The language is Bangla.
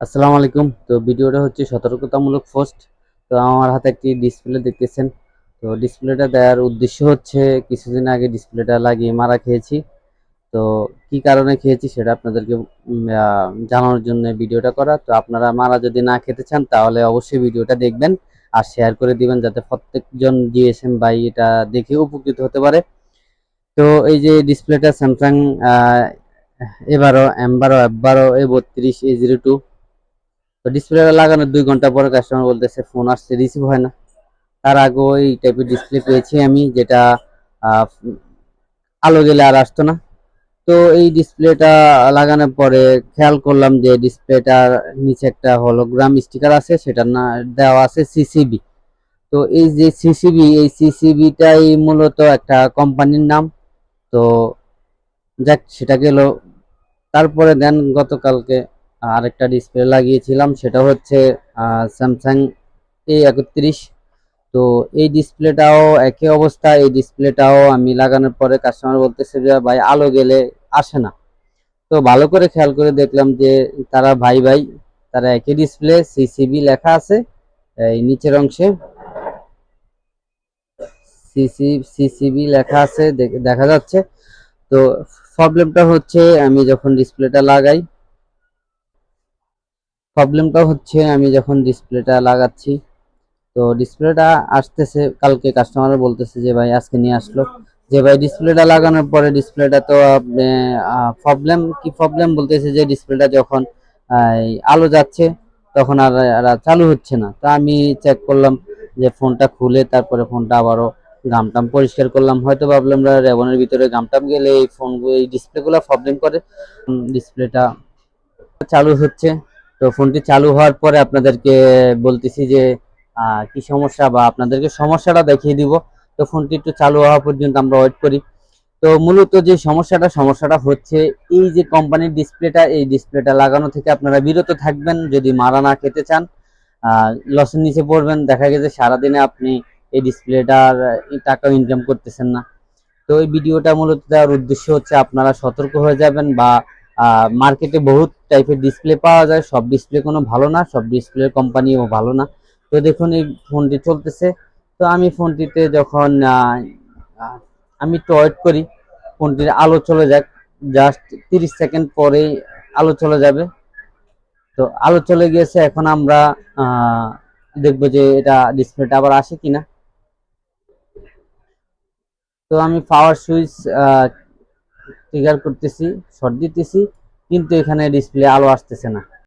আসসালামু আলাইকুম। তো ভিডিওটা হচ্ছে সতর্কতামূলক পোস্ট তো আমার হাতে একটি ডিসপ্লে দেখতেছেন। তো ডিসপ্লেটা দেওয়ার উদ্দেশ্য হচ্ছে, কিছুদিন আগে ডিসপ্লেটা লাগিয়ে মারা খেয়েছি। তো কি কারণে খেয়েছি সেটা আপনাদেরকে জানানোর জন্য ভিডিওটা করা। তো আপনারা মারা যদি না খেতে চান, তাহলে অবশ্যই ভিডিওটা দেখবেন আর শেয়ার করে দিবেন যাতে প্রত্যেকজন জিএসএম ভাই এটা দেখে উপকৃত হতে পারে। তো এই যে ডিসপ্লেটা স্যামসাং এবারো এম বারো এফ বারো এ বত্রিশ এ জিরো টু তো ডিসপ্লেটা লাগানোর দুই ঘণ্টা পরে কাস্টমার বলতেছে ফোন আসছে রিসিভ হয় না। তার আগে ওই টাইপের ডিসপ্লে পেয়েছি আমি, যেটা আলো গেলে আর আসতো না। তো এই ডিসপ্লেটা লাগানোর পরে খেয়াল করলাম যে ডিসপ্লেটার নিচে একটা হলোগ্রাম স্টিকার আছে, সেটা না, দেওয়া আছে সিসিবি তো এই যে সিসিবি এই সিসিবিটাই মূলত একটা কোম্পানির নাম। তো যাক, সেটা গেল। তারপরে দেন গতকালকে আরেকটা ডিসপ্লে লাগিয়েছিলাম, সেটা হচ্ছে স্যামসাং এ একত্রিশ। তো এই ডিসপ্লেটাও একই অবস্থা, এই ডিসপ্লেটাও আমি লাগানোর পরে কাস্টমার বলতেছে যে, ভাই, আলো গেলে আসে না। তো ভালো করে খেয়াল করে দেখলাম যে, তারা ভাই ভাই, তারা একই ডিসপ্লে সিসিবি লেখা আছে, এই নিচের অংশে। সিসি সিসিবি লেখা আছে, দেখ- দেখা যাচ্ছে। তো প্রবলেমটা হচ্ছে, আমি যখন ডিসপ্লেটা লাগাই প্রবলেমটা হচ্ছে আমি যখন ডিসপ্লেটা লাগাচ্ছি, তো ডিসপ্লেটা আসতেছে, কালকে কাস্টমার বলতেছে যে, ভাই, আজকে নিয়ে আসলো। যে, ভাই ডিসপ্লেটা লাগানোর পরে ডিসপ্লেটা তো প্রবলেম কি প্রবলেম বলতেছে যে ডিসপ্লেটা যখন আলো যাচ্ছে, তখন আর চালু হচ্ছে না। তো আমি চেক করলাম যে ফোনটা খুলে, তারপরে ফোনটা আবারও গামটাম পরিষ্কার করলাম। হয়তো ভাবলাম রেবনের ভিতরে গামটাম গেলে এই ফোনগুলো এই ডিসপ্লেগুলো প্রবলেম করে। ডিসপ্লেটা চালু হচ্ছে। তো ফোনটি চালু হওয়ার পরে আপনাদেরকে বলতেছি যে কি সমস্যা বা আপনাদেরকে সমস্যাটা দেখিয়ে দিব। তো ফোনটি একটু চালু হওয়া পর্যন্ত আমরা ওয়েট করি। তো মূলত যে সমস্যাটা সমস্যাটা হচ্ছে এই যে কোম্পানির ডিসপ্লেটা এই ডিসপ্লেটা লাগানো থেকে আপনারা বিরত থাকবেন। যদি মারা না খেতে চান লসের নিচে পড়বেন। দেখা গেছে সারাদিনে আপনি এই ডিসপ্লেটার টাকা ইনকাম করতেছেন না। তো এই ভিডিওটা মূলত দেওয়ার উদ্দেশ্য হচ্ছে আপনারা সতর্ক হয়ে যাবেন বা মার্কেটে বহুত টাইপের ডিসপ্লে পাওয়া যায়। সব ডিসপ্লে কোনো ভালো না, সব ডিসপ্লে কোম্পানিও ভালো না। তো দেখুন, এই ফোনটি চলতেছে। তো আমি ফোনটিতে যখন আমি একটু ওয়েট করি, ফোনটির আলো চলে যাক। জাস্ট তিরিশ সেকেন্ড পরেই আলো চলে যাবে। তো আলো চলে গিয়েছে, এখন আমরা দেখব যে এটা ডিসপ্লেটা আবার আসে কিনা। তো আমি পাওয়ার সুইচ ট্রিগার করতেছি শর্ট দিতেছি কিন্তু এখানে ডিসপ্লে আলো আসতেছে না।